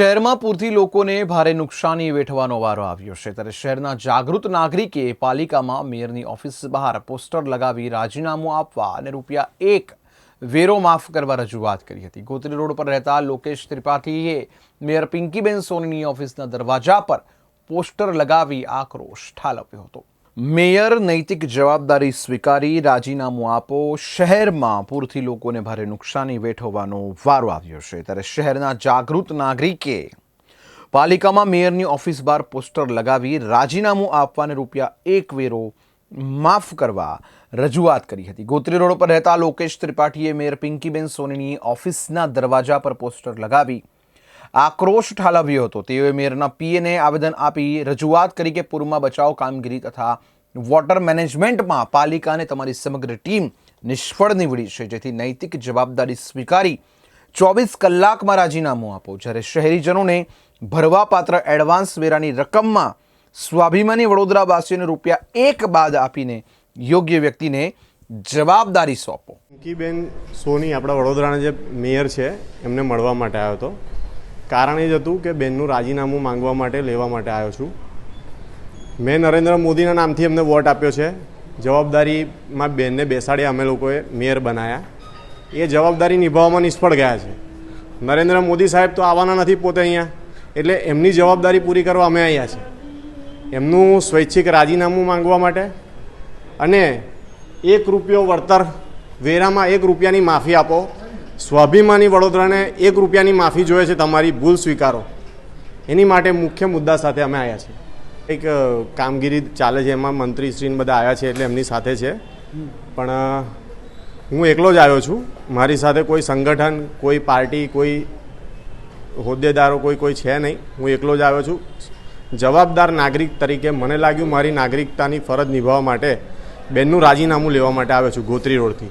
શહેરમાં પૂરથી લોકોને ભારે નુકસાની વેઠવાનો વારો આવ્યો છે. ત્યારે શહેરના જાગૃત નાગરિકે પાલિકામાં મેયરની ઓફિસ બહાર પોસ્ટર લગાવી રાજીનામું આપવા અને રૂપિયા એક વેરો માફ કરવા રજૂઆત કરી હતી. ગોત્રી રોડ પર રહેતા લોકેશ ત્રિપાઠીએ મેયર પિંકીબેન સોનીની ઓફિસના દરવાજા પર પોસ્ટર લગાવી આક્રોશ ઠાલવ્યો હતો. મેયર નૈતિક જવાબદારી સ્વીકારી રાજીનામું આપો, શહેરમાં પૂરથી લોકોને ભારે નુકસાની વેઠવવાનો વારો આવ્યો છે. ત્યારે શહેરના જાગૃત નાગરિકે પાલિકામાં મેયરની ઓફિસ બહાર પોસ્ટર લગાવી રાજીનામું આપવાને રૂપિયા એક વેરો માફ કરવા રજૂઆત કરી હતી. ગોત્રી રોડ પર રહેતા લોકેશ ત્રિપાઠીએ મેયર પિંકીબેન સોનીની ઓફિસના દરવાજા પર પોસ્ટર લગાવી આક્રોશ ઠાલવ્યો હતો. તેઓએ મેયરના પીએને આવેદન આપી રજૂઆત કરી કે પૂરમાં બચાવ કામગીરી તથા વોટર મેનેજમેન્ટમાં પાલિકાને તમારી સમગ્ર ટીમ નિષ્ફળ નીવડી છે. જેથી નૈતિક જવાબદારી સ્વીકારી ચોવીસ કલાકમાં રાજીનામું આપો. જ્યારે શહેરીજનોને ભરવાપાત્ર એડવાન્સ વેરાની રકમમાં સ્વાભિમાની વડોદરાવાસીઓને રૂપિયા એક બાદ આપીને યોગ્ય વ્યક્તિને જવાબદારી સોંપો. પિંકીબેન સોની આપણા વડોદરાના જે મેયર છે, એમને મળવા માટે આવ્યો હતો. કારણ એ જ હતું કે બેનનું રાજીનામું માંગવા માટે, લેવા માટે આવ્યો છું. મેં નરેન્દ્ર મોદીના નામથી એમને વોટ આપ્યો છે. જવાબદારીમાં બેનને બેસાડી અમે લોકોએ, મેયર બનાવ્યા એ જવાબદારી નિભાવવામાં નિષ્ફળ ગયા છે. નરેન્દ્ર મોદી સાહેબ તો આવવાના નથી પોતે અહીંયા, એટલે એમની જવાબદારી પૂરી કરવા અમે અહીંયા છે. એમનું સ્વૈચ્છિક રાજીનામું માંગવા માટે અને એક રૂપિયો વળતર વેરામાં એક રૂપિયાની માફી આપો. સ્વાભિમાની વડોદરાને એક રૂપિયાની માફી જોઈએ છે, તમારી ભૂલ સ્વીકારો. એની માટે મુખ્ય મુદ્દા સાથે અમે આવ્યા છીએ. એક કામગીરી ચાલે છે, એમાં મંત્રીશ્રીને બધા આવ્યા છે એટલે એમની સાથે છે. પણ હું એકલો જ આવ્યો છું. મારી સાથે કોઈ સંગઠન, કોઈ પાર્ટી, કોઈ હોદ્દેદારો, કોઈ કોઈ છે નહીં. હું એકલો જ આવ્યો છું. જવાબદાર નાગરિક તરીકે મને લાગ્યું મારી નાગરિકતાની ફરજ નિભાવવા માટે, બેનનું રાજીનામું લેવા માટે આવ્યો છું ગોત્રી રોડથી.